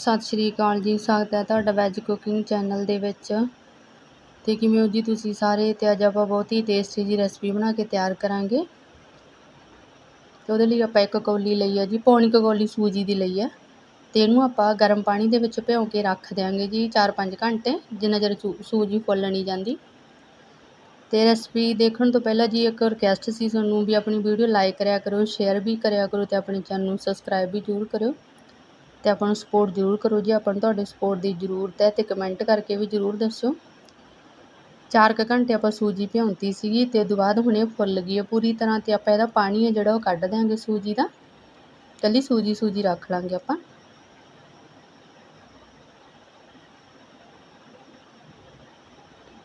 ਸਤਿ ਸ਼੍ਰੀ ਅਕਾਲ ਜੀ, ਸਵਾਗਤ ਹੈ ਤੁਹਾਡਾ ਵੈਜ ਕੁਕਿੰਗ ਚੈਨਲ ਦੇ ਵਿੱਚ। ਤੇ ਕਿਵੇਂ ਹੋ ਜੀ ਤੁਸੀਂ ਸਾਰੇ? ਤੇ ਅੱਜ ਆਪਾਂ ਬਹੁਤ ਹੀ ਟੇਸਟੀ ਜੀ ਰੈਸਪੀ ਬਣਾ ਕੇ ਤਿਆਰ ਕਰਾਂਗੇ। ਤੇ ਉਹਦੇ ਲਈ ਆਪਾਂ ਇੱਕ ਕੌਲੀ ਲਈ ਹੈ ਜੀ, ਪੌਣੀ ਕੌਲੀ ਸੂਜੀ ਦੀ ਲਈ ਹੈ। ਤੇ ਇਹਨੂੰ ਆਪਾਂ ਗਰਮ ਪਾਣੀ ਦੇ ਵਿੱਚ ਭਿਓ ਕੇ ਰੱਖ ਦਿਆਂਗੇ ਜੀ 4-5 ਘੰਟੇ, ਜਿੰਨਾ ਚਿਰ ਸੂਜੀ ਫੁੱਲ ਨਹੀਂ ਜਾਂਦੀ। ਤੇ ਰੈਸਪੀ ਦੇਖਣ ਤੋਂ ਪਹਿਲਾਂ ਜੀ ਇੱਕ ਰਿਕਵੈਸਟ ਸੀ ਤੁਹਾਨੂੰ ਵੀ ਆਪਣੀ ਵੀਡੀਓ ਲਾਈਕ ਕਰਿਆ ਕਰੋ ਸ਼ੇਅਰ ਵੀ ਕਰਿਆ ਕਰੋ ਤੇ ਆਪਣੇ ਚੈਨਲ ਨੂੰ ਸਬਸਕ੍ਰਾਈਬ ਵੀ ਜ਼ਰੂਰ ਕਰਿਓ। ਅਤੇ ਆਪਾਂ ਨੂੰ ਸਪੋਰਟ ਜ਼ਰੂਰ ਕਰੋ ਜੀ। ਆਪਾਂ ਨੂੰ ਤੁਹਾਡੇ ਸਪੋਰਟ ਦੀ ਜ਼ਰੂਰਤ ਹੈ ਅਤੇ ਕਮੈਂਟ ਕਰਕੇ ਵੀ ਜ਼ਰੂਰ ਦੱਸਿਓ। 4 ਕ ਘੰਟੇ ਆਪਾਂ ਸੂਜੀ ਭਿਉਂਤੀ ਸੀਗੀ ਤੇ ਉਦੋਂ ਬਾਅਦ ਹੁਣੇ ਫੁੱਲ ਗਈ ਹੈ ਪੂਰੀ ਤਰ੍ਹਾਂ ਤੇ ਆਪਾਂ ਇਹਦਾ ਪਾਣੀ ਹੈ ਜਿਹੜਾ ਉਹ ਕੱਢ ਦਿਆਂਗੇ ਸੂਜੀ ਦਾ। ਕੱਲੀ ਸੂਜੀ ਸੂਜੀ ਰੱਖ ਲਾਂਗੇ ਆਪਾਂ।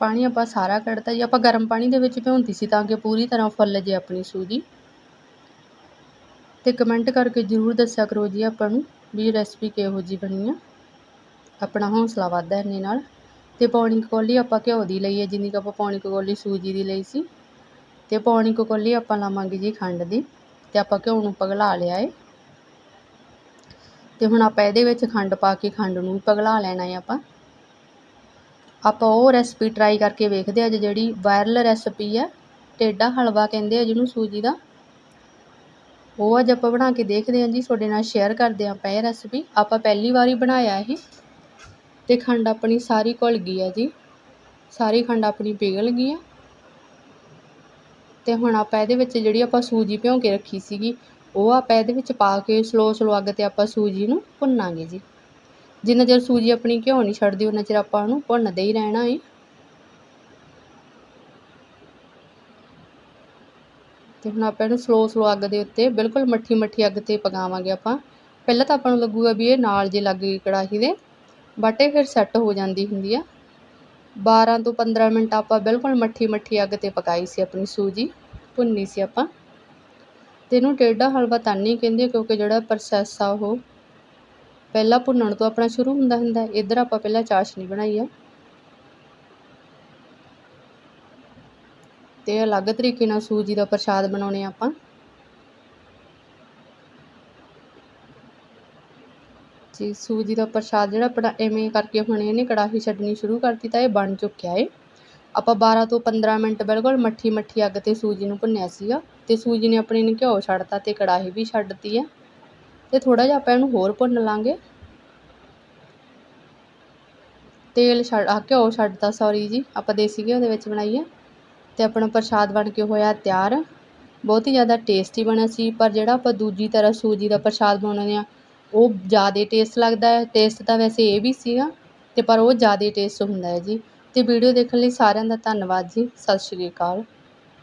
ਪਾਣੀ ਆਪਾਂ ਸਾਰਾ ਕੱਢਤਾ ਜੀ। ਆਪਾਂ ਗਰਮ ਪਾਣੀ ਦੇ ਵਿੱਚ ਭਿਉਂਤੀ ਸੀ ਤਾਂ ਕਿ ਪੂਰੀ ਤਰ੍ਹਾਂ ਫੁੱਲ ਜੇ ਆਪਣੀ ਸੂਜੀ। ਤੇ ਕਮੈਂਟ ਕਰਕੇ ਜ਼ਰੂਰ ਦੱਸਿਆ ਕਰੋ ਜੀ ਆਪਾਂ ਨੂੰ। ਵੀ ਰੈਸਪੀ ਕਿਹੋ ਜੀ ਬਣੀ ਆ? ਆਪਣਾ ਹੌਸਲਾ ਵੱਧਦਾ ਇਹਨੇ ਨਾਲ। ਤੇ ਪੌਣੀ ਕੋਲੀ ਆਪਾਂ ਘਿਓ ਦੀ ਲਈ ਹੈ ਜਿੰਨੀ ਕੁ ਆਪਾਂ ਪੌਣੀ ਕੋਲੀ ਸੂਜੀ ਦੀ ਲਈ ਸੀ। ਤੇ ਪੌਣੀ ਕੋਲੀ ਆਪਾਂ ਲਾਵਾਂਗੇ ਜੀ ਖੰਡ ਦੀ, ਤੇ ਆਪਾਂ ਘਿਓ ਨੂੰ ਪਗਲਾ ਲਿਆ ਏ। ਤੇ ਹੁਣ ਆਪਾਂ ਇਹਦੇ ਵਿੱਚ ਖੰਡ ਪਾ ਕੇ ਖੰਡ ਨੂੰ ਪਗਲਾ ਲੈਣਾ ਹੈ ਆਪਾਂ। ਆਪਾਂ ਉਹ ਰੈਸਪੀ ਟਰਾਈ ਕਰਕੇ ਵੇਖਦੇ ਆ ਜਿਹੜੀ ਵਾਇਰਲ ਰੈਸਪੀ ਆ ਟੇਡਾ ਹਲਵਾ ਕਹਿੰਦੇ ਆ ਜਿਹਨੂੰ ਸੂਜੀ ਦਾ। ਉਹ ਅੱਜ ਆਪਾਂ ਬਣਾ ਕੇ ਦੇਖਦੇ ਹਾਂ ਜੀ, ਤੁਹਾਡੇ ਨਾਲ ਸ਼ੇਅਰ ਕਰਦੇ ਆਪਾਂ ਇਹ ਰੈਸਪੀ ਆਪਾਂ ਪਹਿਲੀ ਵਾਰੀ ਬਣਾਇਆ ਇਹ ਤੇ ਖੰਡ ਆਪਣੀ ਸਾਰੀ ਘੁਲ ਗਈ ਆ ਜੀ। ਸਾਰੀ ਖੰਡ ਆਪਣੀ ਪਿਘਲ ਗਈ ਆ ਤੇ ਹੁਣ ਆਪਾਂ ਇਹਦੇ ਵਿੱਚ ਜਿਹੜੀ ਆਪਾਂ ਸੂਜੀ ਭਿਉਂ ਕੇ ਰੱਖੀ ਸੀਗੀ, ਉਹ ਆਪਾਂ ਇਹਦੇ ਵਿੱਚ ਪਾ ਕੇ ਸਲੋ ਸਲੋ ਅੱਗ ਤੇ ਆਪਾਂ ਸੂਜੀ ਨੂੰ ਭੁੰਨਾਂਗੇ ਜੀ। ਜਿੰਨਾ ਚਿਰ ਸੂਜੀ ਆਪਣੀ ਘਿਓ ਨਹੀਂ ਛੱਡਦੀ ਉਹਨਾਂ ਚਿਰ ਆਪਾਂ ਉਹਨੂੰ ਭੁੰਨਦੇ ਹੀ ਰਹਿਣਾ ਏ। ਤੇ ਹੁਣ ਆਪਾਂ ਇਹਨੂੰ ਸਲੋ ਸਲੋ ਅੱਗ ਦੇ ਉੱਤੇ ਬਿਲਕੁਲ ਮੱਠੀ ਮੱਠੀ ਅੱਗ ਤੇ ਪਕਾਵਾਂਗੇ ਆਪਾਂ। ਪਹਿਲਾਂ ਤਾਂ ਆਪਾਂ ਨੂੰ ਲੱਗੂਗਾ ਵੀ ਇਹ ਨਾਲ ਜੇ ਲੱਗ ਗਈ ਕੜਾਹੀ ਦੇ ਬਟ ਇਹ ਫਿਰ ਸੈੱਟ ਹੋ ਜਾਂਦੀ ਹੁੰਦੀ ਆ। 12 ਤੋਂ 15 ਮਿੰਟ ਆਪਾਂ ਬਿਲਕੁਲ ਮੱਠੀ ਮੱਠੀ ਅੱਗ ਤੇ ਪਕਾਈ ਸੀ ਆਪਣੀ ਸੂਜੀ, ਭੁੰਨੀ ਸੀ ਆਪਾਂ। ਤੇ ਇਹਨੂੰ ਟੇਡਾ ਹਲਵਾ ਤਾਂ ਨਹੀਂ ਕਹਿੰਦੇ ਕਿਉਂਕਿ ਜਿਹੜਾ ਪ੍ਰੋਸੈਸ ਆ ਉਹ ਪਹਿਲਾਂ ਭੁੰਨਣ ਤੋਂ ਆਪਣਾ ਸ਼ੁਰੂ ਹੁੰਦਾ ਹੁੰਦਾ, ਇੱਧਰ ਆਪਾਂ ਪਹਿਲਾਂ ਚਾਸ਼ਨੀ ਬਣਾਈ ਆ। ਤੇ ਅਲੱਗ ਤਰੀਕੇ ਨਾਲ ਸੂਜੀ ਦਾ ਪ੍ਰਸ਼ਾਦ ਬਣਾਉਣੇ ਆਪਾਂ। ਜੀ, ਸੂਜੀ ਦਾ ਪ੍ਰਸ਼ਾਦ ਜਿਹੜਾ ਆਪਣਾ ਐਵੇਂ ਕਰਕੇ ਹੁਣ ਇਹਨੇ ਕੜਾਹੀ ਛੱਡਣੀ ਸ਼ੁਰੂ ਕਰਤੀ ਤਾਂ ਇਹ ਬਣ ਚੁੱਕਿਆ ਏ। ਆਪਾਂ 12 ਤੋਂ 15 ਮਿੰਟ ਬਿਲਕੁਲ ਮੱਠੀ ਮੱਠੀ ਅੱਗ ਤੇ ਸੂਜੀ ਨੂੰ ਭੁੰਨਿਆ ਸੀਗਾ ਤੇ ਸੂਜੀ ਨੇ ਆਪਣੀ ਨੇ ਘਿਓ ਛੱਡਤਾ ਤੇ ਕੜਾਹੀ ਵੀ ਛੱਡਤੀ ਹੈ ਤੇ ਥੋੜਾ ਜਿਹਾ ਆਪਾਂ ਇਹਨੂੰ ਹੋਰ ਭੁੰਨ ਲਾਂਗੇ। ਤੇਲ ਛੱਡ ਆ ਘਿਓ ਛੱਡਤਾ ਸੌਰੀ ਜੀ, ਆਪਾਂ ਦੇਸੀ ਘਿਓ ਦੇ ਵਿੱਚ ਬਣਾਈ ਆ ਅਤੇ ਆਪਣਾ ਪ੍ਰਸ਼ਾਦ ਬਣ ਕੇ ਹੋਇਆ ਤਿਆਰ। ਬਹੁਤ ਹੀ ਜ਼ਿਆਦਾ ਟੇਸਟੀ ਬਣਿਆ ਸੀ, ਪਰ ਜਿਹੜਾ ਆਪਾਂ ਦੂਜੀ ਤਰ੍ਹਾਂ ਸੂਜੀ ਦਾ ਪ੍ਰਸ਼ਾਦ ਬਣਾਉਂਦੇ ਹਾਂ, ਉਹ ਜ਼ਿਆਦਾ ਟੇਸਟ ਲੱਗਦਾ ਹੈ। ਟੇਸਟ ਤਾਂ ਵੈਸੇ ਇਹ ਵੀ ਸੀਗਾ ਅਤੇ ਪਰ ਉਹ ਜ਼ਿਆਦਾ ਟੇਸਟ ਹੁੰਦਾ ਹੈ ਜੀ। ਅਤੇ ਵੀਡੀਓ ਦੇਖਣ ਲਈ ਸਾਰਿਆਂ ਦਾ ਧੰਨਵਾਦ ਜੀ। ਸਤਿ ਸ਼੍ਰੀ ਅਕਾਲ।